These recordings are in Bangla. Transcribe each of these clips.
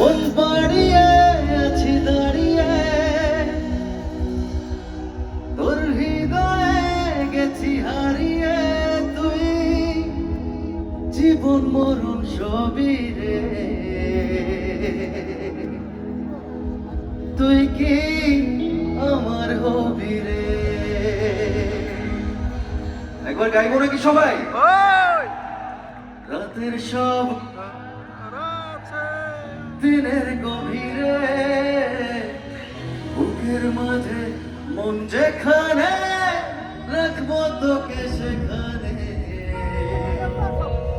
মন বাড়িয়ে আছি দাঁড়িয়ে। তোর হৃদয়ে গেছি হারিয়ে তুই। জীবন মরণ সবই রে। তুই কি আমার হবি রে? একবার গাইব নাকি সবাই? রাতের সব দিনের গভীরে বুকের মাঝে মন যেখানে রাখব তোকে সেখানে।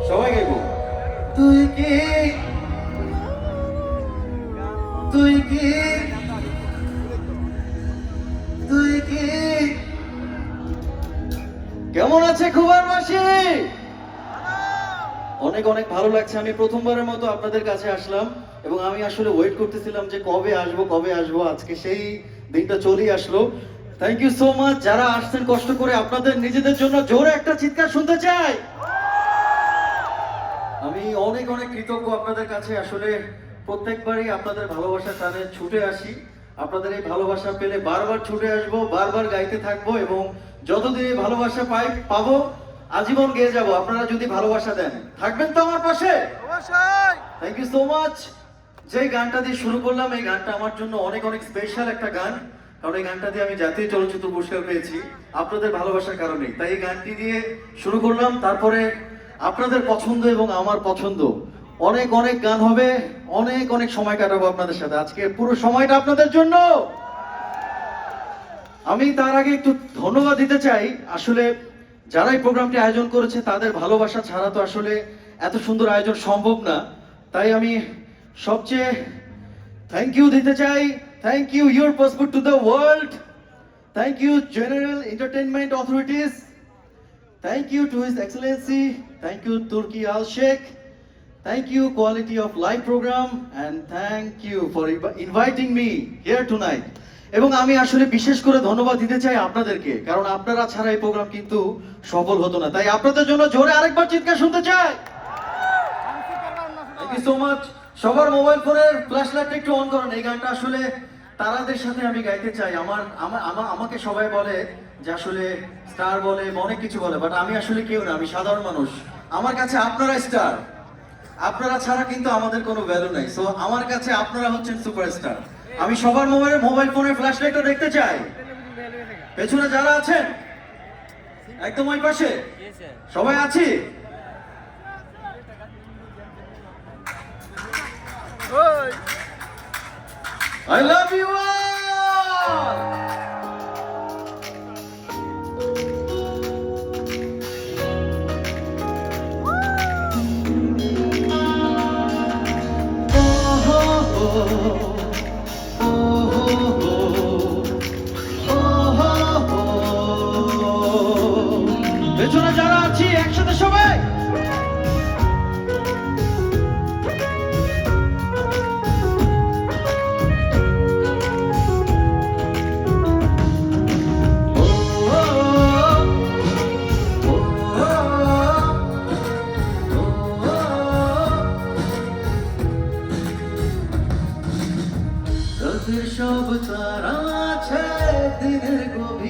সবাই গাইবো? তুই কি? তুই কি? তুই কি? কেমন আছে খুবার মাসি? অনেক অনেক ভালো লাগছে। আমি প্রথমবারের মতো আপনাদের কাছে আসলাম এবং আমি আসলে ওয়েট করতেছিলাম যে কবে আসব কবে আসব। আজকে সেই দিনটা চলেই আসলো। থ্যাংক ইউ সো মাচ যারা আসছেন কষ্ট করে আপনাদের নিজেদের জন্য জোরে একটা চিৎকার শুনতে চাই। আমি অনেক অনেক কৃতজ্ঞ আপনাদের কাছে। আসলে প্রত্যেকবারই আপনাদের ভালোবাসার টানে ছুটে আসি। আপনাদের এই ভালোবাসা পেলে বারবার ছুটে আসব, বারবার গাইতে থাকব এবং যতদিন এই ভালোবাসা পাই, পাবো আজীবন গেয়ে যাব আপনারা যদি ভালোবাসা দেন। থাকবেন তো আমার পাশে? থ্যাংক ইউ সো মাচ যে গানটা দিয়ে শুরু করলাম এই গানটা আমার জন্য অনেক অনেক স্পেশাল একটা গান। কারণ এই গানটা দিয়ে আমি জাতীয় চলচ্চিত্র পুরস্কার পেয়েছি আপনাদের ভালোবাসার কারণে। তাই এই গানটি দিয়ে শুরু করলাম তারপরে আপনাদের পছন্দ এবং আমার পছন্দ। অনেক অনেক গান হবে অনেক অনেক সময় কাটাবো আপনাদের সাথে। আজকে পুরো সময়টা আপনাদের জন্য। আমি তার আগে একটু ধন্যবাদ দিতে চাই। আসলে যারা এই প্রোগ্রামটি আয়োজন করেছে, তাদের ভালোবাসা ছাড়া তো আসলে এত সুন্দর আয়োজন সম্ভব না। তাই আমি সবচেয়ে থ্যাংক ইউ দিতে চাই। Thank you your passport to the world thank you general entertainment authorities thank you to his excellency thank you Turki Al Sheikh thank you quality of live program and thank you for inviting me here tonight এবং আমি আসলে বিশেষ করে ধন্যবাদ দিতে চাই আপনাদেরকে, কারণ আপনারা ছাড়া এই প্রোগ্রাম কিন্তু সফল হতো না। তাই আপনাদের জন্য জোরে আরেকবার চিৎকার শুনতে চাই। সবার মোবাইল ফোনের ফ্ল্যাশ লাইটটা একটু অন করুন। এই গানটা আসলে তারাদের সাথে আমি গাইতে চাই। আমার আমা- আমা- আমাকে সবাই বলে যে আসলে স্টার বলে, অনেক কিছু বলে বাট আমি আসলে কেউ না, আমি সাধারণ মানুষ। আমার কাছে আপনারা স্টার আপনারা ছাড়া কিন্তু আমাদের কোনো ভ্যালু নাই। সো আমার কাছে আপনারা হচ্ছেন সুপারস্টার আমি সবার মোবাইলে, মোবাইল ফোনের ফ্ল্যাশ লাইটটা দেখতে চাই। পেছনে যারা আছেন, একদম ওই পাশে। সবাই আছি? I love you all! রাতের সব তারা আছে দিনের গভীরে